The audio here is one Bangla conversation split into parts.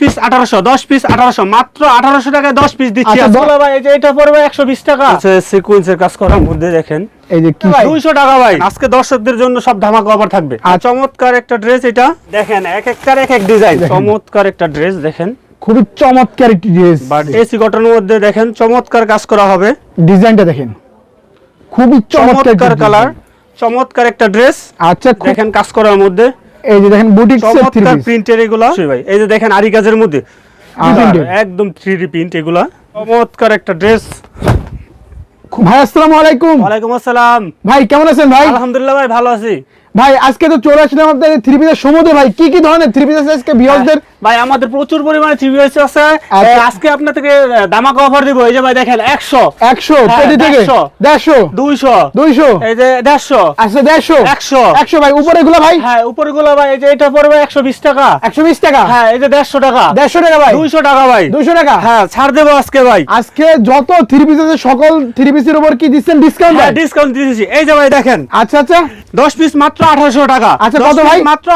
পিস আঠারোশো দশ পিস আঠারোশো মাত্র আঠারোশো টাকায় দশ পিস দিচ্ছি আচ্ছা, আজকে। ভাই এই যে এটা পড়বে একশো বিশ টাকা। সিকুয়েন্সের কাজ করার মধ্যে দেখেন। এই যে কি দুইশো টাকা ভাই। আজকে দর্শকদের জন্য সব ধামাকা অফার থাকবে। আর চমৎকার একটা ড্রেস এটা। দেখেন এক একটার এক এক ডিজাইন চমৎকার একটা ড্রেস দেখেন। খুবই চমৎকার একটি ড্রেস বাট এসি কটনের মধ্যে দেখেন চমৎকার কাজ করা হবে। ডিজাইনটা দেখেন। খুবই চমৎকার চমৎকার কালার চমৎকার একটা ড্রেস আচ্ছা দেখেন কাজ করার মধ্যে। এই যে দেখেন বুটিক চমৎকার প্রিন্টের এগুলা। ভাই। এই যে দেখেন আরি কাজের মধ্যে। একদম থ্রি প্রিন্ট এগুলা। চমৎকার একটা ড্রেস ভাই আসসালামু আলাইকুম। ওয়ালাইকুম আসসালাম। ভাই কেমন আছেন ভাই? আলহামদুলিল্লাহ ভাই ভালো আছি। ভাই আজকে তো চলে আসলাম আপনাদের থ্রি পিসের সমুদ্র। ভাই কি কি ধরনের থ্রি পিস আছে আজকে বিয়সদের ভাই আমাদের প্রচুর পরিমাণে থ্রি আছে। আচ্ছা। আজকে আপনার থেকে দামাকা অফার দিব। এই যে ভাই দেখেন একশো। একশো হ্যাঁ, পেটি থেকে দেড়শো। দেড়শো। দুইশো। দুইশো। এই যে দেড়শো। আচ্ছা দেড়শো। একশো। একশো ভাই উপরে গুলো ভাই? হ্যাঁ উপরে গুলো ভাই এই যে এটা পড়বে একশো বিশ টাকা। একশো বিশ টাকা? হ্যাঁ এই যে দেড়শো টাকা। দেড়শো টাকা ভাই? দুইশো টাকা ভাই। দুইশো টাকা? হ্যাঁ ছাড় দেবো আজকে ভাই। আজকে যত থ্রি পিস আছে সকল থ্রি পিসের উপর কি দিচ্ছেন? ডিসকাউন্ট হ্যাঁ ডিসকাউন্ট দিয়েছি এই যে ভাই দেখেন। আচ্ছা আচ্ছা। দশ পিস মাত্র আঠারোশো টাকা। আচ্ছা, কত ভাই? মাত্র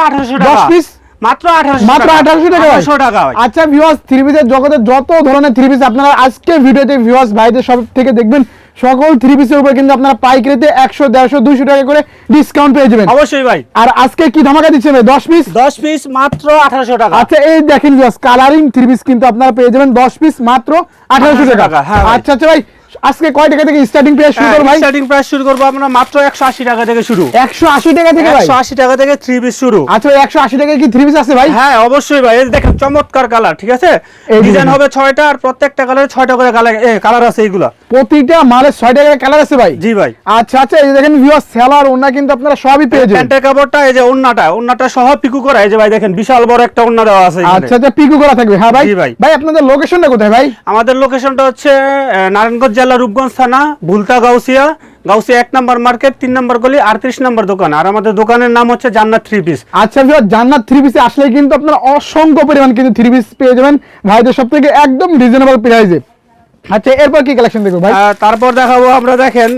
টাকা। পিস? মাত্র মাত্র টাকা টাকা আচ্ছা ভিউয়ার্স থ্রি পিসের জগতের যত ধরনের থ্রি পিস আপনারা আজকে ভিডিওতে ভিউয়ার্স ভাইদের সব থেকে দেখবেন সকল থ্রি পিসের উপর কিন্তু আপনারা পাইকারিতে একশো দেড়শো দুইশো টাকা করে ডিসকাউন্ট পেয়ে যাবেন। অবশ্যই ভাই। আর আজকে কি ধামাকা দিচ্ছেন ভাই? দশ পিস দশ পিস মাত্র আঠারোশো টাকা। আচ্ছা এই দেখেন কালারিং থ্রি পিস কিন্তু আপনারা পেয়ে যাবেন দশ পিস মাত্র আঠারোশো টাকা। টাকা, হ্যাঁ আচ্ছা আচ্ছা ভাই আজকে কয় টাকা থেকে স্টার্টিং প্রাইস শুরু করব ভাই? স্টার্টিং প্রাইস শুরু করব আমরা মাত্র একশো আশি টাকা থেকে শুরু। একশো আশি টাকা থেকে ভাই? একশো আশি টাকা থেকে থ্রি পিস শুরু। আচ্ছা একশো আশি টাকা কি থ্রি পিস আছে ভাই? হ্যাঁ অবশ্যই ভাই। এই দেখেন চমৎকার কালার ঠিক আছে? ডিজাইন হবে ছয়টা আর প্রত্যেকটা কালারে ছয়টা করে কালার আছে এইগুলা। প্রতিটা মালের ছয় টাকার কালার আছে ভাই? জি ভাই। আচ্ছা আচ্ছা এই দেখেন ভিউয়ার্স সেলার কিন্তু আপনারা সবই পেয়ে যাবেন। প্যান্টের কাপড়টা এই যে ওন্নাটা ওন্নাটা সহ পিকু করা এই যে ভাই দেখেন বিশাল বড় একটা ওন্না দেওয়া আছে আচ্ছা আচ্ছা পিকু করা থাকবে। হ্যাঁ ভাই? ভাই। ভাই আপনাদের লোকেশনটা কোথায় ভাই? আমাদের লোকেশনটা হচ্ছে নারায়ণগঞ্জ জেলা রূপগঞ্জ থানা ভুলতা গাউসিয়া। গাউসিয়া এক নম্বর মার্কেট তিন নম্বর গলি আটত্রিশ নম্বর দোকান। আর আমাদের দোকানের নাম হচ্ছে জান্নাত থ্রি পিস আচ্ছা ভিউয়ার জান্নাত থ্রি পিসে আসলে কিন্তু আপনারা অসংখ্য পরিমাণ কিন্তু থ্রি পিস পেয়ে যাবেন। ভাইদের সব থেকে একদম রিজনেবল প্রাইসে আচ্ছা এরপর কি কালেকশন দেখব ভাই? তারপর দেখাবো আমরা দেখেন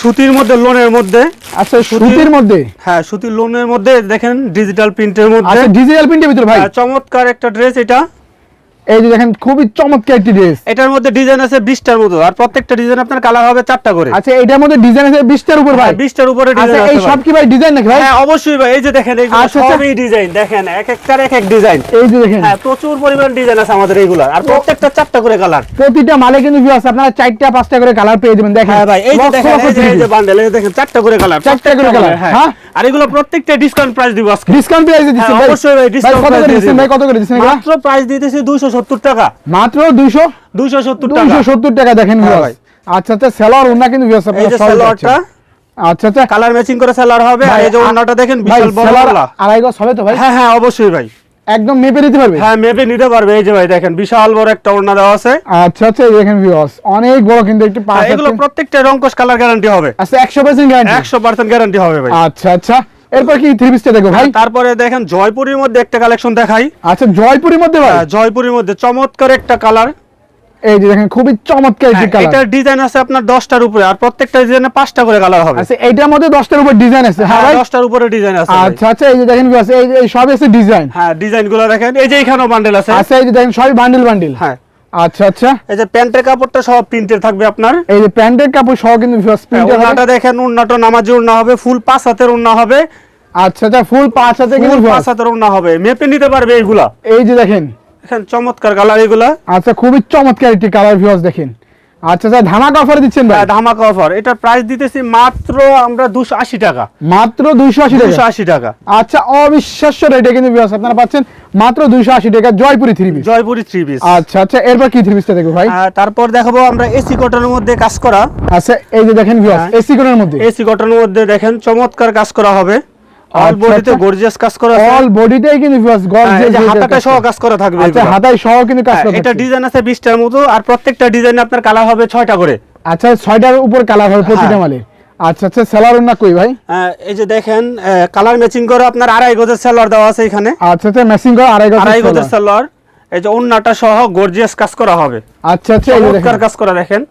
সুতির মধ্যে লোনের মধ্যে। আচ্ছা সুতির মধ্যে? হ্যাঁ সুতির লোনের মধ্যে দেখেন ডিজিটাল প্রিন্টের মধ্যে। আচ্ছা ডিজিটাল প্রিন্টের ভিতরে ভাই? চমৎকার একটা ড্রেস এটা। এই যে দেখেন খুবই চমৎকার একটি ড্রেস এটার মধ্যে ডিজাইন আছে বিশটার মতো আর প্রত্যেকটা ডিজাইন আপনার কালার হবে চারটা করে। আচ্ছা এটার মধ্যে ডিজাইন আছে বিশটার উপর ভাই। বিশটার উপরে আচ্ছা ডিজাইন এই সব কি ভাই ডিজাইন নাকি ভাই? হ্যাঁ অবশ্যই ভাই এই যে দেখেন এইগুলো আচ্ছা, আচ্ছা। সবই ডিজাইন দেখেন এক একটার এক এক ডিজাইন এই যে দেখেন। হ্যাঁ প্রচুর পরিমাণ ডিজাইন আছে আমাদের এইগুলা আর প্রত্যেকটা চারটা করে কালার প্রতিটা মালে কিন্তু ভিউয়ার্স আপনারা চারটা পাঁচটা করে কালার পেয়ে যাবেন দেখেন। হ্যাঁ ভাই এই যে দেখেন এই যে- এই বান্ডেল এই দেখেন চারটা করে কালার চারটা করে colour, হ্যাঁ। হ্যাঁ? আর এগুলো প্রত্যেকটা ডিসকাউন্ট প্রাইস দিব আজকে। ডিসকাউন্ট প্রাইসে দিচ্ছেন হ্যাঁ, ভাই। অবশ্যই ভাই, ডিসকাউন্ট কত করে দিচ্ছেন ভাই কত করে দিচ্ছেন? মাত্র প্রাইস দিতেছি 270 টাকা। মাত্র 200 270 টাকা। 270 টাকা দেখেন ভাই। ভিউয়ার্স আচ্ছা আচ্ছা সেলার ওনা কিন্তু ভিউয়ার্স এই যে সালোয়ারটা আচ্ছা আচ্ছা। কালার ম্যাচিং করে সেলার হবে। আর এই যে ওনাটা দেখেন ভাই বিশাল বড় সেলার। আড়াই গজ হবে তো ভাই? হ্যাঁ হ্যাঁ অবশ্যই ভাই। একদম মেপে নিতে পারবে? হ্যাঁ মেপে নিতে পারবে। এই যে ভাই দেখেন বিশাল বড় একটা ওড়না দেওয়া আছে। আচ্ছা আচ্ছা দেখেন ভিউয়ার্স অনেক বড় কিন্তু একটি পাঁচ হ্যাঁ, এগুলো প্রত্যেকটা রংকশ কালার গ্যারান্টি হবে। আচ্ছা 100% গ্যারান্টি 100% গ্যারান্টি হবে ভাই। আচ্ছা আচ্ছা এরপর কি থ্রি পিসটা দেখো ভাই? তারপরে দেখেন জয়পুরের মধ্যে একটা কালেকশন দেখাই। আচ্ছা জয়পুরের মধ্যে ভাই? হ্যাঁ, জয়পুরের মধ্যে চমৎকার একটা কালার এই যে দেখেন খুবই চমৎকার একটি কালার এটার ডিজাইন আছে আপনার উপরে আর প্রত্যেকটা ডিজাইনে করে কালার হবে। আচ্ছা এইটার মধ্যে 10টার উপর ডিজাইন আছে হ্যাঁ হ্যাঁ উপরে ডিজাইন আছে আচ্ছা আচ্ছা এই যে দেখেন ভিউয়ার্স এই এই সব আছে ডিজাইন হ্যাঁ দেখেন এই যে এখানেও বান্ডেল আছে। আচ্ছা এই যে দেখেন সবই বান্ডিল বান্ডিল হ্যাঁ। আচ্ছা আচ্ছা। এই যে প্যান্টের কাপড়টা সব প্রিন্টের থাকবে আপনার। এই যে প্যান্টের কাপড় সহ কিন্তু উন্নাটা দেখেন উন্নাটা নামাজি উন্না হবে ফুল পাঁচ হাতের উন্না হবে। আচ্ছা আচ্ছা ফুল পাঁচ হাতে কিন্তু ফুল পাঁচ। হাতের উন্না হবে মেপে নিতে পারবে এইগুলা। এই যে দেখেন চমৎকার কালার এগুলা। আচ্ছা খুবই চমৎকার একটি কালার ভিউয়ার্স দেখেন। আচ্ছা আচ্ছা ধামাকা অফার দিচ্ছেন ভাই? হ্যাঁ, ধামাকা অফার এটার প্রাইস দিতেছি মাত্র আমরা দুশো আশি টাকা। মাত্র 280 টাকা? আশি টাকা। আচ্ছা অবিশ্বাস্য রেটে কিন্তু ভিউয়ার্স আপনারা পাচ্ছেন মাত্র 280 টাকা Jaipuri three piece Jaipuri three piece আচ্ছা আচ্ছা এরপর কি থ্রি পিসটা দেখো ভাই? তারপর দেখাবো আমরা এসি কটনের মধ্যে কাজ করা। আচ্ছা এই যে দেখেন ভিউয়ার্স হ্যাঁ। এসি কোণের মধ্যে। এসি কটনের মধ্যে দেখেন চমৎকার কাজ করা হবে। অল বডিতে। গর্জিয়াস কাজ করা আছে। অল বডিটাই কিন্তু ভিউয়ার্স এই যে গর্জিয়াস হাতাটা সহ কাজ করা থাকবে আচ্ছা এগুলা। সহ কিন্তু কাজ হ্যাঁ, করা এটা ডিজাইন আছে বিশটার মতো আর প্রত্যেকটা ডিজাইন আপনার কালার হবে ছয়টা করে। আচ্ছা ছয়টার উপর কালার হবে প্রতিটা হ্যাঁ। মালে। আচ্ছা আচ্ছা সেলার না কই ভাই? এই যে দেখেন কালার ম্যাচিং করে আপনার আড়াই গজের সেলোয়ার দেওয়া আছে এখানে। আচ্ছা আচ্ছা ম্যাচিং করা আড়াই গজের এই যে ওন্নাটা সহ গর্জিয়াস কাজ করা হবে। আচ্ছা আচ্ছা চমৎকার কাজ করা দেখেন।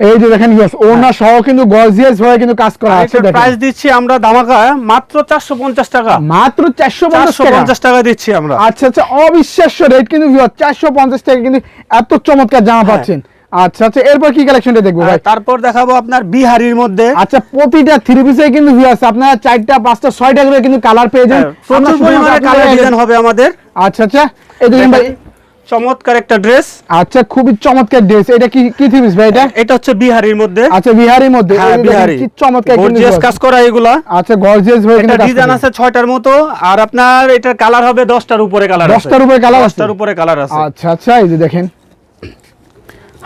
এই যে দেখেন ভিউয়ার্স ওনা সহ কিন্তু গর্জিয়াস ভাবে কিন্তু কাজ করা আছে দেখেন। প্রাইস দিচ্ছি আমরা দামাকা মাত্র চারশো পঞ্চাশ টাকা। মাত্র চারশো পঞ্চাশ চারশো টাকা দিচ্ছি আমরা। আচ্ছা আচ্ছা অবিশ্বাস্য রেট কিন্তু ভিউয়ার চারশো পঞ্চাশ টাকা কিন্তু এত চমৎকার জামা হ্যাঁ। পাচ্ছেন। আচ্ছা আচ্ছা এরপর কি কালেকশনটা দেখব ভাই? তারপর দেখাবো আপনার বিহারির মধ্যে। আচ্ছা প্রতিটা থ্রি পিসে কিন্তু ভিউয়ার্স আপনারা চারটা পাঁচটা ছয়টা করে কিন্তু কালার পেয়ে যান হ্যাঁ, প্রচুর পরিমাণে কালার ডিজাইন হবে আমাদের। আচ্ছা আচ্ছা এই দেখেন ভাই। চমৎকার একটা ড্রেস। আচ্ছা খুবই চমৎকার ড্রেস। এটা কি কি থ্রি ভাই এটা? এটা হচ্ছে বিহারির মধ্যে। আচ্ছা বিহারির মধ্যে। হ্যাঁ বিহারি। কি চমৎকার গর্জিয়াস কাজ করা এগুলা। আচ্ছা গর্জিয়াস ভাবে এটা ডিজাইন আছে ছয়টার মতো। আর আপনার এটার কালার হবে দশটার উপরে কালার দশটার উপরে কালার আছে? দশটার উপরে কালার আছে। আচ্ছা আচ্ছা এই যে দেখেন।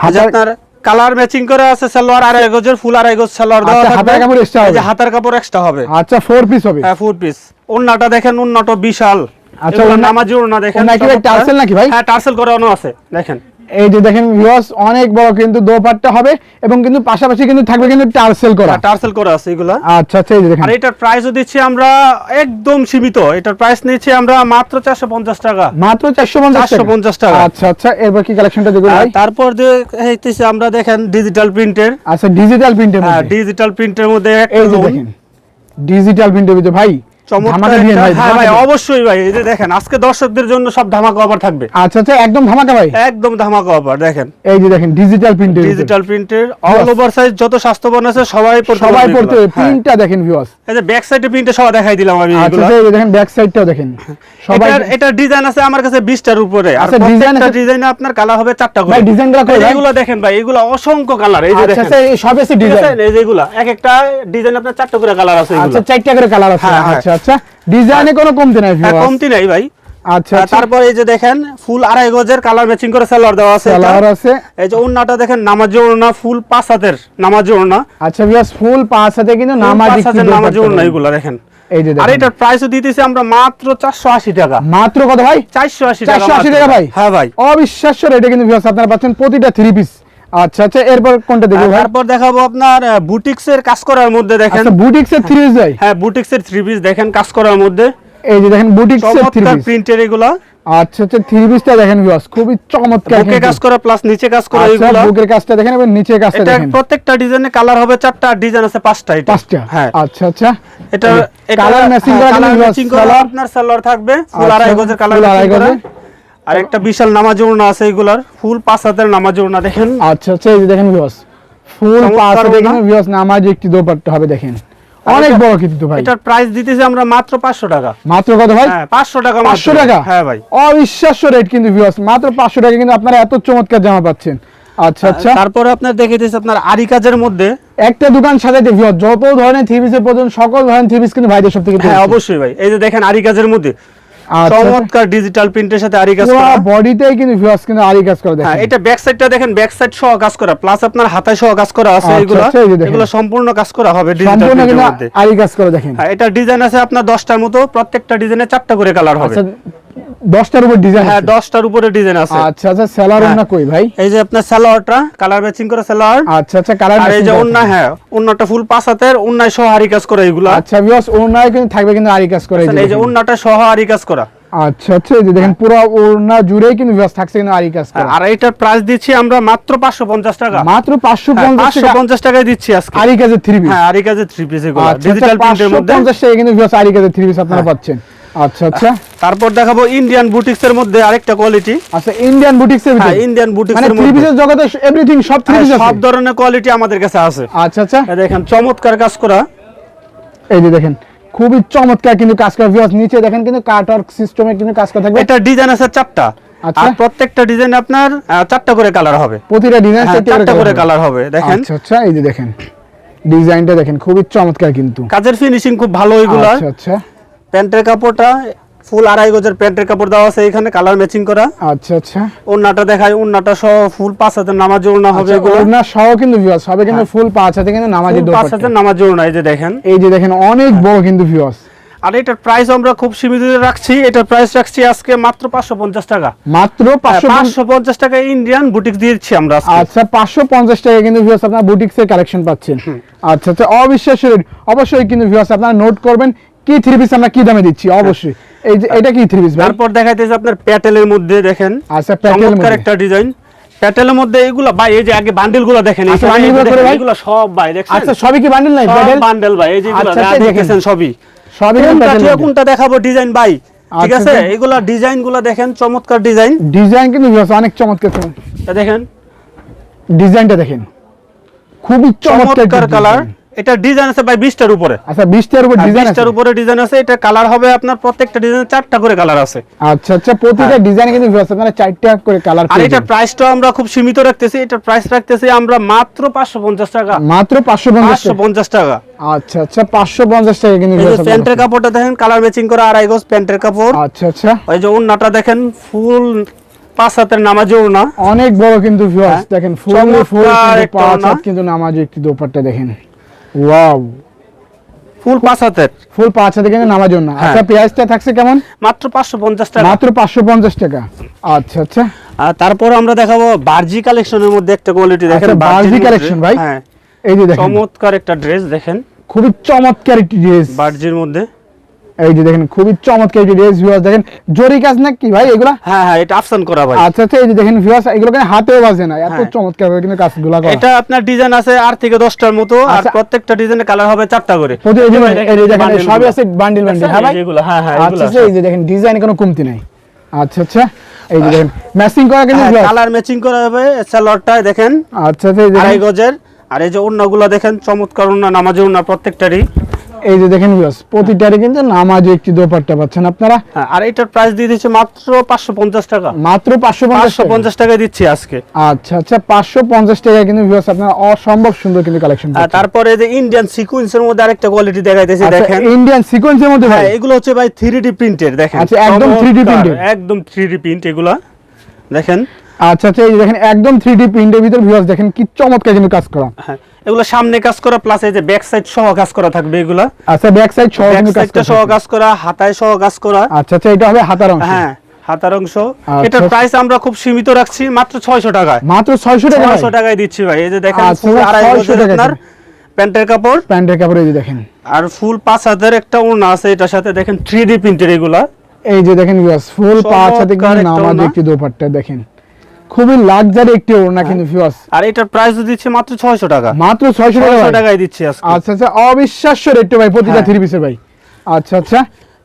হাজার আপনার কালার ম্যাচিং করে আছে সালোয়ার আড়াই গজের ফুল আড়াই গজ সালোয়ার দেওয়া আচ্ছা, থাকবে। হাতার কাপড় যে হবে। হাতার কাপড় এক্সট্রা হবে। আচ্ছা ফোর পিস হবে। হ্যাঁ ফুল পিস ওন্নাটা দেখেন ওন্নাটা বিশাল। আচ্ছা, নামাজি ওন্না দেখেন ওন্না ভাই টার্সেল নাকি ভাই? হ্যাঁ টার্সেল করানো আছে দেখেন। এই যে দেখেন ভিউয়ার্স অনেক বড় কিন্তু দোপাট্টা হবে এবং কিন্তু পাশাপাশি কিন্তু থাকবে কিন্তু টার্সেল করা। টার্সেল করা আছে এগুলা। আচ্ছা আচ্ছা এই দেখেন। আর এটার প্রাইসও দিচ্ছি আমরা একদম সীমিত। এটার প্রাইস আমরা মাত্র চারশো পঞ্চাশ টাকা। মাত্র চারশো পঞ্চাশ 450 টাকা। আচ্ছা আচ্ছা এরপর কি কালেকশনটা দেখব আর ভাই তারপর আমরা দেখেন ডিজিটাল প্রিন্টের আচ্ছা ডিজিটাল প্রিন্টের হ্যাঁ ডিজিটাল প্রিন্টের মধ্যে এই দেখেন ডিজিটাল প্রিন্টের ভিতরে ভাই চমৎকার ধামাকা দিয়ে একটা- ভাই ভাই ধামাকা। দিয়ে। অবশ্যই ভাই এই যে দেখেন আজকে দর্শকদের জন্য সব ধামাকা অফার থাকবে। আচ্ছা আচ্ছা একদম ধামাকা ভাই? একদম ধামাকা অফার দেখেন। এই যে দেখেন ডিজিটাল প্রিন্টের ডিজিটাল প্রিন্টের অল ওভার সাইজ যত স্বাস্থ্যবান আছে সবাই সবাই পড়তে। প্রিন্টটা দেখেন ভিউয়ার্স এই যে ব্যাক সাইডে প্রিন্টে সবাই দেখাই দিলাম আমি আচ্ছা এই দেখেন ব্যাক সাইডটাও দেখেন। সবাই এটার এটার ডিজাইন আছে আমার কাছে 20টার উপরে। আর আচ্ছা, প্রত্যেকটা আপনার কালার হবে চারটা করে। ভাই, কই? এগুলো দেখেন ভাই এগুলো অসংখ্য কালার এই যে আচ্ছা দেখেন। আচ্ছা সব এসে আছে? ডিজাইন এই যে এক একটা ডিজাইন আপনার চারটা করে কালার আছে আচ্ছা চারটা করে কালার আছে। হ্যাঁ, হ্যাঁ। আচ্ছা। আচ্ছা ডিজাইনে কোনো কমতি নাই হ্যাঁ, কমতি নাই ভাই। আচ্ছা আচ্ছা। তারপর এই যে দেখেন ফুল আড়াই গজের কালার ম্যাচিং করে সালোয়ার দেওয়া আছে আছে। এই যে ওন্নাটা দেখেন নামাজি ওড়না ফুল পাঁচ হাতের নামাজি ওড়না। আচ্ছা ভিউয়ার্স ফুল পাঁচ সাথে কিন্তু নামাজি নামাজি ওড়না এগুলা দেখেন। এই যে আর দেখেন এটার প্রাইসও দিতেছি আমরা মাত্র চারশো আশি টাকা। মাত্র কত ভাই? চারশো আশি টাকা 480 টাকা ভাই? হ্যাঁ ভাই। অবিশ্বাস্য রেটে কিন্তু ভিউয়ার্স আপনারা পাচ্ছেন প্রতিটা থ্রি পিস আচ্ছা আচ্ছা এরপর কোনটা দেখব তারপর দেখাবো আপনার বুটিক্স এর কাজ করার মধ্যে দেখেন। আচ্ছা বুটিক্স এর থ্রি পিস ভাই? হ্যাঁ বুটিক্স এর থ্রি পিস দেখেন কাজ করার মধ্যে। এই যে দেখেন বুটিক্স এর থ্রি পিস প্রিন্টের এগুলা। আচ্ছা আচ্ছা থ্রি পিসটা দেখেন ভিউয়ার্স খুবই চমৎকার বুকে কাজ করা প্লাস নিচে কাজ করা আচ্ছা এগুলা। বুকের কাজটা দেখেন এবং নিচের কাজটা এটা প্রত্যেকটা ডিজাইনে কালার হবে চারটা ডিজাইন আছে পাঁচটা এটা। পাঁচটা? হ্যাঁ। আচ্ছা আচ্ছা। এটা কালার ম্যাচিং করা কালার ম্যাচিং করা আপনার সালোয়ার থাকবে। ফুল আচ্ছা, আড়াই গজের কালার আড়াই গজের। আর একটা বিশাল নামাজ ওড়না আছে এগুলার। ফুল পাঁচ হাতের নামাজ ওড়না দেখেন। আচ্ছা আচ্ছা এই যে দেখেন ভিউয়ার্স ফুল পাঁচ। দেখেন। ভিউয়ার্স নামাজ একটি দোপাট্টা হবে দেখেন। অনেক বড় কিন্তু ভাই। এটার প্রাইস দিতেছি আমরা মাত্র পাঁচশো টাকা। মাত্র কত ভাই? হ্যাঁ পাঁচশো টাকা মাত্র। পাঁচশো টাকা? হ্যাঁ ভাই। অবিশ্বাস্য রেট কিন্তু ভিউয়ার্স মাত্র পাঁচশো টাকা কিন্তু আপনারা এত চমৎকার জামা পাচ্ছেন। আচ্ছা আচ্ছা। তারপরে আপনার দেখে দিয়েছে আপনার আরি কাজের মধ্যে। একটা দোকান সাজাইতে ভিউয়ার্স যত ধরনের থ্রি পিসের পর্যন্ত সকল ধরনের থ্রি পিস কিন্তু ভাইদের সব থেকে হ্যাঁ অবশ্যই ভাই। এই যে দেখেন আরি কাজের মধ্যে। চমৎকার ডিজিটাল প্রিন্টের সাথে আরি কাজ করা। বডিতেই কিন্তু ভিউয়ার্স কিন্তু আরি কাজ করে হ্যাঁ দেখেন। এটা ব্যাক সাইডটা দেখেন ব্যাক সাইড সহ কাজ করা। প্লাস আপনার হাতায় সহ কাজ করা আছে আচ্ছা, এগুলো। আচ্ছা। এগুলো সম্পূর্ণ কাজ করা হবে ডিজিটাল প্রিন্টের মধ্যে। আরি কাজ করা দেখেন। হ্যাঁ এটা ডিজাইন আছে আপনার দশটার মতো প্রত্যেকটা ডিজাইনে চারটা করে কালার হবে। আচ্ছা দশটার উপর ডিজাইন হ্যাঁ দশটার উপরে ডিজাইন আছে। আচ্ছা আচ্ছা সেলার হ্যাঁ। কই ভাই? এই যে আপনার কালার ম্যাচিং করে আচ্ছা আচ্ছা কালার আর এই যে ওন্না হ্যাঁ ওন্নাটা ফুল সহ আরি কাজ করা এগুলা। আচ্ছা ভিউয়ার্স কিন্তু থাকবে কিন্তু আরি কাজ করে এই যে ওন্নাটা সহ আরি কাজ করা। আচ্ছা আচ্ছা এই যে দেখেন পুরো ওনা জুড়েই কিন্তু থাকছে কিন্তু আরি কাজ করা। আর এটার প্রাইস দিচ্ছি আমরা মাত্র পাঁচশো পঞ্চাশ টাকা। মাত্র পাঁচশো পঞ্চাশ পাঁচশো টাকা। পঞ্চাশ টাকায় দিচ্ছি আজকে। আরি কাজের থ্রি পিস হ্যাঁ আরি কাজের থ্রি পিস এগুলো আচ্ছা ডিজিটাল প্রিন্টের মধ্যে। পঞ্চাশ টাকা কিন্তু ভিউয়ার্স আরি কাজের থ্রি পিস আপনারা হ্যাঁ। পাচ্ছেন। আচ্ছা আচ্ছা। তারপর দেখাবো ইন্ডিয়ান বুটিক্স এর মধ্যে আরেকটা কোয়ালিটি আচ্ছা ইন্ডিয়ান বুটিক্স এর হ্যাঁ ইন্ডিয়ান বুটিক্স মানে এর মধ্যে। পিসের জগতে এভরিথিং সব থ্রি হ্যাঁ, পিস সব ধরনের কোয়ালিটি আমাদের কাছে আছে। আচ্ছা আচ্ছা। দেখেন চমৎকার কাজ করা। এই যে দেখেন খুবই চমৎকার কিন্তু কাজ করা। ভিউয়ার্স নিচে দেখেন কিন্তু সিস্টেমে কিন্তু কাজ করা থাকবে। এটা ডিজাইন আছে চারটা। আচ্ছা। আর প্রত্যেকটা ডিজাইন আপনার চারটা করে কালার হবে। প্রতিটা ডিজাইন হ্যাঁ, চারটা করে কালার হবে। দেখেন। আচ্ছা আচ্ছা এই যে দেখেন। ডিজাইনটা দেখেন খুবই চমৎকার কিন্তু। কাজের ফিনিশিং খুব ভালো এগুলা। আচ্ছা আচ্ছা। প্যান্টের কাপড়টা ফুল আড়াই গজের প্যান্টের কাপড় দেওয়া আছে এখানে কালার ম্যাচিং করা। আচ্ছা আচ্ছা। ওন্নাটা দেখায় ওন্নাটা সহ ফুল পাঁচ হাতের নামাজ ওড়না হবে আচ্ছা, ওড়না সহ কিন্তু ভিউয়ার্স হবে কিন্তু ফুল পাঁচ হাতে কিন্তু নামাজি পাঁচ দোপাট্টা নামাজ ওড়না এই যে দেখেন। এই যে দেখেন অনেক বড় কিন্তু ভিউয়ার্স আর এটার প্রাইস আমরা খুব সীমিত রাখছি। এটার প্রাইস রাখছি আজকে মাত্র পাঁচশো পঞ্চাশ টাকা। মাত্র পাঁচশো পাঁচশো পঞ্চাশ টাকা ইন্ডিয়ান বুটিক দিয়েছি আমরা আচ্ছা পাঁচশো পঞ্চাশ টাকা কিন্তু ভিউয়ার্স আপনার বুটিক্স এর কালেকশন পাচ্ছেন। আচ্ছা আচ্ছা অবিশ্বাস্য অবশ্যই কিন্তু ভিউয়ার্স আপনারা নোট করবেন। কি থ্রি পিস আমরা কি দামে দিচ্ছি? অবশ্যই। এই যে এটা কি থ্রি পিস তারপর দেখাইতেছে আপনার প্যাটেলের মধ্যে দেখেন। আচ্ছা চমৎকার একটা ডিজাইন প্যাটেলের মধ্যে এগুলো ভাই এই যে আগে বান্ডেলগুলো দেখেন আচ্ছা, দেখেন, এগুলো সব ভাই দেখছেন? আচ্ছা সবই কি বান্ডেল নাই? বান্ডেল ভাই এই যে আচ্ছা, আচ্ছা, দেখেন। দেখেছেন সবই। সবই কোনটা দেখাবো ডিজাইন ভাই? ঠিক আচ্ছা, আছে? আচ্ছা। এগুলা ডিজাইনগুলো দেখেন চমৎকার ডিজাইন ডিজাইন কিন্তু অনেক চমৎকার দেখেন। ডিজাইনটা দেখেন। খুবই চমৎকার কালার। এটা ডিজাইন আছে ভাই বিশটার উপরে। আচ্ছা 20 উপর ডিজাইন আছে বিশটার উপরে ডিজাইন আছে এটা কালার হবে আপনার প্রত্যেকটা ডিজাইন চারটা করে কালার আছে। আচ্ছা আচ্ছা প্রতিটা ডিজাইন কিন্তু viewers আপনারা চারটা করে কালার আর এটার প্রাইসটা আমরা খুব সীমিত রাখতেছি এটার প্রাইস রাখতেছি আমরা মাত্র পাঁচশো পঞ্চাশ টাকা। মাত্র 550 পাঁচশো পঞ্চাশ টাকা। আচ্ছা আচ্ছা 550 টাকা কিন্তু এই যে প্যান্টের কাপড়টা দেখেন কালার ম্যাচিং করা আড়াই গজ প্যান্টের কাপড়। আচ্ছা আচ্ছা। ওই যে ওন্নাটা দেখেন ফুল পাঁচ হাতের নামাজে ওড়না। অনেক বড় কিন্তু ভিউয়ার্স হ্যাঁ। দেখেন ফুল ফুল পাঁচ হাত কিন্তু নামাজ একটি দোপাট্টা দেখেন। ওয়াও। ফুল পাঁচ হাতের। ফুল পাঁচ হাতে কিন্তু নামার না হ্যাঁ। আচ্ছা পেঁয়াজটা থাকছে কেমন? মাত্র পাঁচশো পঞ্চাশ টাকা। মাত্র 550 টাকা। আচ্ছা আচ্ছা। আর তারপর আমরা দেখাবো বার্জি কালেকশনের মধ্যে একটা কোয়ালিটি দেখেন আচ্ছা, বার্জি কালেকশন ভাই? হ্যাঁ। এই যে দেখেন। চমৎকার একটা ড্রেস দেখেন। খুবই চমৎকার একটি ড্রেস বার্জির মধ্যে। এই যে দেখেন খুবই চমৎকার ড্রেস ভিউয়ার্স দেখেন জরি কাজ না কি ভাই এগুলা? হ্যাঁ হ্যাঁ এটা আফসান করা ভাই। আচ্ছা আচ্ছা এই যে দেখেন ভিউয়ার্স এগুলো কিন্তু হাতেও বাজে না এত হ্যাঁ। চমৎকার করে কিন্তু কাজগুলো করা। এটা আপনার ডিজাইন আছে থেকে মতো আর আচ্ছা। প্রত্যেকটা কালার হবে চারটা করে। এই যে দেখেন সবই আছে বান্ডিল বান্ডিল হ্যাঁ ভাই? এই যেগুলো, হ্যাঁ হ্যাঁ আচ্ছা এগুলো আচ্ছা, এই যে দেখেন ডিজাইন কোনো কমতি নাই। আচ্ছা আচ্ছা এই যে দেখেন ম্যাচিং করা কিন্তু কালার ম্যাচিং করা হবে দেখেন। আচ্ছা আচ্ছা এই যে গজের আর এই যে দেখেন চমৎকার ওড়না নামাজে ওড়না প্রত্যেকটারই। এই যে দেখেন ভিউয়ার্স প্রতিটারে কিন্তু নামাজ একটি দোপাট্টা পাচ্ছেন আপনারা। হ্যাঁ আর এটার প্রাইস দিয়ে দিচ্ছে মাত্র পাঁচশো পঞ্চাশ টাকা। মাত্র পাঁচশো পাঁচশো পঞ্চাশ টাকায় দিচ্ছি আজকে। আচ্ছা আচ্ছা পাঁচশো পঞ্চাশ টাকা কিন্তু ভিউয়ার্স আপনারা অসম্ভব সুন্দর কিন্তু কালেকশন আর তারপরে যে ইন্ডিয়ান সিকুয়েন্সের মধ্যে আরেকটা কোয়ালিটি দেখাইতেছি দেখেন। ইন্ডিয়ান সিকোয়েন্সের মধ্যে ভাই। হ্যাঁ এগুলো হচ্ছে ভাই থ্রি ডি প্রিন্টের দেখেন। আচ্ছা, একদম 3D চমৎকার, printed। একদম থ্রি ডি প্রিন্ট এগুলা দেখেন। আচ্ছা আচ্ছা এই যে দেখেন একদম থ্রি ডি প্রিন্টের ভিতর ভিউয়ার্স দেখেন কি চমৎকার কিন্তু কাজ করা। হ্যাঁ এগুলো সামনে কাজ করা প্লাস এই যে ব্যাক সাইড সহ কাজ করা থাকবে এগুলা। আচ্ছা ব্যাক সাইড সহ ব্যাক কাজ সহ কাজ করা হাতায় সহ কাজ করা। আচ্ছা আচ্ছা এটা হবে হাতার অংশ। হ্যাঁ হাতার অংশ। আচ্ছা। এটার প্রাইস আমরা খুব সীমিত রাখছি মাত্র ছয়শো টাকায়। মাত্র ছয়শো টাকা ছয়শো টাকায় দিচ্ছি ভাই। এই যে দেখেন আচ্ছা, ফুল আড়াই 600 টাকা আপনার প্যান্টের কাপড়। প্যান্টের কাপড় এই যে দেখেন। আর ফুল পাঁচ হাতের একটা ওড়না আছে এটার সাথে দেখেন থ্রি ডি প্রিন্টের এগুলা। এই যে দেখেন ভিউয়ার্স ফুল পাঁচ হাতে চমৎকার কিন্তু একটা নামাজ একটি দোপাট্টা দেখেন। খুবই লাক্সারি একটি ওড়না কিন্তু ভিউয়ার্স আর এটার প্রাইস দিচ্ছে মাত্র ছয়শো টাকা। মাত্র ছয়শো টাকা ছয়শো ভাই। টাকায় দিচ্ছে আজকে। আচ্ছা আচ্ছা অবিশ্বাস্য রেট ভাই প্রতিটা হ্যাঁ। থ্রি পিসের ভাই। আচ্ছা আচ্ছা।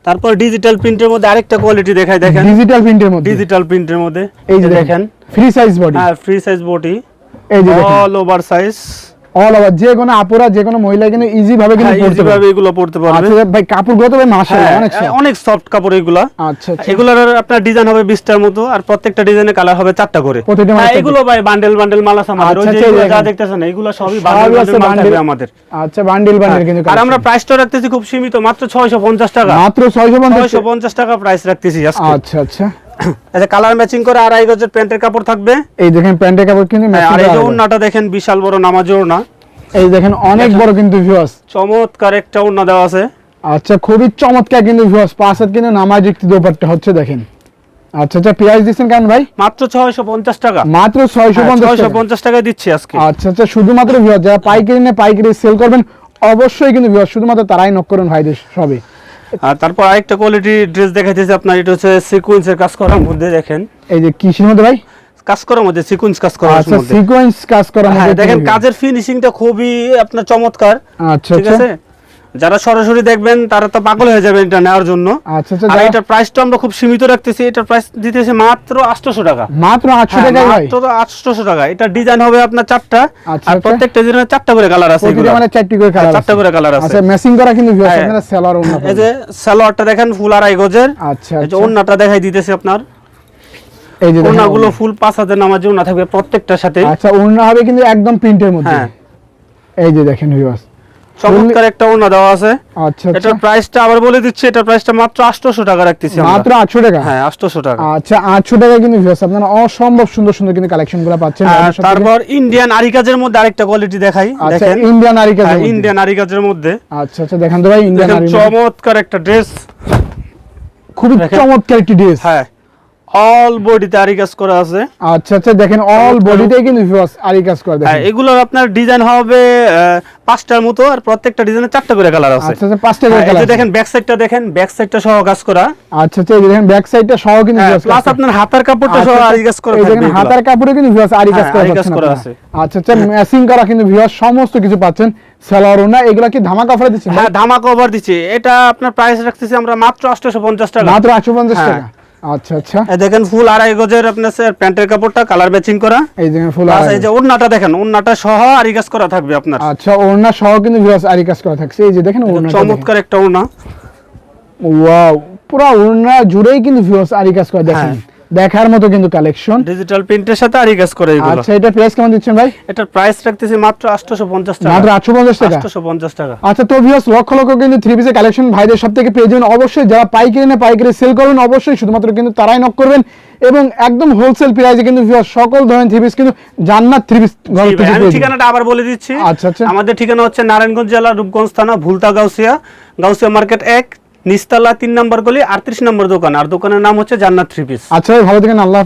তারপর ডিজিটাল প্রিন্টের মধ্যে আরেকটা কোয়ালিটি দেখাই দেখেন। ডিজিটাল প্রিন্টের মধ্যে। ডিজিটাল প্রিন্টের মধ্যে। এই যে দেখেন ফ্রি সাইজ বডি হ্যাঁ ফ্রি সাইজ বডি এই যে দেখেন। All over size all over যে কোনো আপুরা যে কোনো মহিলা কিন্তু ইজি ভাবে কিন্তু পড়তে পারবে। এগুলো পড়তে পারবে। আচ্ছা ভাই কাপড়গুলো তো ভাই মাশাআল্লাহ হ্যাঁ, অনেক অনেক সফট কাপড় এগুলা। আচ্ছা আচ্ছা। এগুলোর আপনার ডিজাইন হবে মতো আর প্রত্যেকটা কালার হবে চারটা করে। হ্যাঁ, এগুলো ভাই বান্ডেল বান্ডেল মাল আছে আমাদের। ওই আচ্ছা, যে আচ্ছা, যা দেখতেছেন এগুলো সবই বান্ডেল বান্ডেল আমাদের। আচ্ছা বান্ডিল বান্ডিল কিন্তু আর আমরা প্রাইসটা রাখতেছি খুব সীমিত মাত্র 650 টাকা। মাত্র 650 650 টাকা প্রাইস রাখতেছি আজকে। আচ্ছা আচ্ছা। আচ্ছা কালার ম্যাচিং করে আড়াই গজের প্যান্টের কাপড় থাকবে। এই দেখেন প্যান্টের কাপড় কিন্তু হ্যাঁ, আর এই। ওড়নাটা দেখেন বিশাল বড় নামাজ ওড়না। এই দেখেন অনেক বড় কিন্তু ভিউয়ার্স চমৎকার একটা ওড়না দেওয়া আছে। আচ্ছা খুবই চমৎকার কিন্তু ভিউয়ার্স পাঁচ হাত কিন্তু নামাজ একটি দোপাট্টা হচ্ছে দেখেন। আচ্ছা আচ্ছা পেঁয়াজ দিচ্ছেন কেন ভাই? মাত্র 650 টাকা। মাত্র ছয়শো পঞ্চাশ টাকা। 650 টাকা দিচ্ছি আজকে। আচ্ছা আচ্ছা শুধুমাত্র ভিউয়ার যারা পাইকারি নিয়ে পাইকারি সেল করবেন অবশ্যই কিন্তু ভিউয়ার শুধুমাত্র তারাই নক করুন ভাইদের সবে। আর তারপর আরেকটা কোয়ালিটি ড্রেস দেখাইতেছি আপনার এটা হচ্ছে সিকোয়েন্সের কাজ করার মধ্যে দেখেন। এই যে কিসের মধ্যে ভাই? কাজ করার মধ্যে সিকোয়েন্স কাজ করার আচ্ছা মধ্যে। সিকোয়েন্স কাজ করা হ্যাঁ মধ্যে দেখেন কাজের ফিনিশিংটা খুবই আপনার চমৎকার। আচ্ছা ঠিক আচ্ছা। আছে? যারা সরাসরি দেখবেন তারা তো পাগল হয়ে যাবে এটা নেওয়ার জন্য। আচ্ছা আচ্ছা আর এটার প্রাইসটা আমরা খুব সীমিত রাখতেছি। এটার প্রাইস দিতেছে মাত্র 800 টাকা। মাত্র আটশো হ্যাঁ, ভাই। মাত্র 800 টাকা। এটা ডিজাইন হবে আপনার চারটা। আচ্ছা, আর। প্রত্যেকটা ডিজাইনের চারটা করে কালার আছে। মানে চারটি করে কালার চারটা করে কালার আছে। আচ্ছা ম্যাচিং করা কিন্তু হ্যাঁ। সেলার অন্য এই যে সালোয়ারটা দেখেন ফুল আড়াই গজের। আচ্ছা এই যে ওন্নাটা দেখাই দিতেছি আপনার। এই যে ওন্নাগুলো ফুল পাঁচ হাজার নামাজ ওন্না থাকবে প্রত্যেকটার সাথে। আচ্ছা ওড়না হবে কিন্তু একদম প্রিন্টের মধ্যে। হ্যাঁ। এই যে দেখেন ভিউয়ার্স চমৎকার একটা ওন্না দেওয়া আছে। আচ্ছা আচ্ছা। এটার প্রাইসটা আবার বলে দিচ্ছি এটার প্রাইসটা মাত্র 800 টাকা রাখতেছি আমরা। মাত্র আটশো টাকা? হ্যাঁ 800 টাকা। আচ্ছা আটশো টাকা কিন্তু ভিউয়ার্স আপনারা অসম্ভব সুন্দর সুন্দর কিন্তু কালেকশনগুলো পাচ্ছেন। আর সাথে। তারপর ইন্ডিয়ান আরিকাজের মধ্যে আরেকটা কোয়ালিটি দেখাই আচ্ছা দেখেন। ইন্ডিয়ান হ্যাঁ, ইন্ডিয়ান আরিকাজের মধ্যে। আচ্ছা আচ্ছা দেখেন তো ভাই ইন্ডিয়ান দেখেন চমৎকার একটা ড্রেস খুবই চমৎকার একটি ড্রেস হ্যাঁ অল বডিতে আরি কাজ করা আছে। আচ্ছা আচ্ছা দেখেন অল বডিতে কিন্তু ভিউয়ার্স আরি কাজ করে হ্যাঁ দেখেন এগুলোর আপনার ডিজাইন হবে পাঁচটার মতো আর প্রত্যেকটা ডিজাইনে চারটা করে কালার আছে। আচ্ছা আচ্ছা পাঁচটা করে হ্যাঁ, কালার দেখেন ব্যাক সাইডটা দেখেন ব্যাক সাইডটা সহ কাজ করা। আচ্ছা আচ্ছা দেখেন ব্যাক সাইডটা সহ কিন্তু প্লাস আপনার হাতার কাপড়টা সহ আচ্ছা, আরি কাজ করা দেখেন হাতার কাপড়ে কিন্তু ভিউয়ার্স আরি কাজ হ্যাঁ, করা আছে। আচ্ছা আচ্ছা ম্যাচিং করা কিন্তু ভিউয়ার্স সমস্ত কিছু পাচ্ছেন। সেলার ওনা এগুলো কি ধামাকা অফারে দিচ্ছেন? হ্যাঁ ধামাকা ওভার দিচ্ছি। এটা আপনার প্রাইস রাখতেছি আমরা মাত্র 850 টাকা। মাত্র 850 হ্যাঁ। টাকা? আচ্ছা আচ্ছা। দেখেন ফুল আড়াই গজের আপনার প্যান্টের কাপড়টা কালার ম্যাচিং করা। এই দেখেন ফুল প্লাস এই যে ওড়নাটা দেখেন ওড়নাটা সহ আরি কাজ করা থাকবে আপনার। আচ্ছা ওড়না সহ কিন্তু ভিউয়ার্স আরি কাজ করা থাকছে। এই যে দেখেন ওড়না চমৎকার একটা ওড়না। ওয়াও পুরো ওড়না জুড়েই কিন্তু ভিউয়ার্স আরি কাজ করা দেখেন। হ্যাঁ। দেখার মতো কিন্তু কালেকশন ডিজিটাল প্রিন্টের সাথে আরি কাজ করে এগুলো। আচ্ছা এটা প্রাইস কেমন দিচ্ছেন ভাই? এটার প্রাইস রাখতেছি মাত্র 850 টাকা। মাত্র 850 টাকা? 850 টাকা। আচ্ছা তো ভিউয়ার্স লক্ষ লক্ষ কিন্তু থ্রি পিসের কালেকশন ভাইদের সব থেকে পেয়ে যাবেন অবশ্যই যারা পাইকারি না পাইকারি সেল করবেন অবশ্যই শুধুমাত্র কিন্তু তারাই নক করবেন। এবং একদম হোলসেল প্রাইসে কিন্তু ভিউয়ার্স সকল ধরনের থ্রি পিস কিন্তু জান্নাত থ্রি পিস ঘর থেকে পেয়ে ঠিকানাটা আবার বলে দিচ্ছি। আচ্ছা, আচ্ছা। আমাদের ঠিকানা হচ্ছে নারায়ণগঞ্জ জেলা রূপগঞ্জ থানা ভুলতা গাউসিয়া। গাউসিয়া মার্কেট এক নিস্তালা তিন নম্বর গলি, আটত্রিশ নম্বর দোকান আর দোকানের নাম হচ্ছে জান্নাত থ্রি পিস আচ্ছা ভালো থাকেন, আল্লাহ।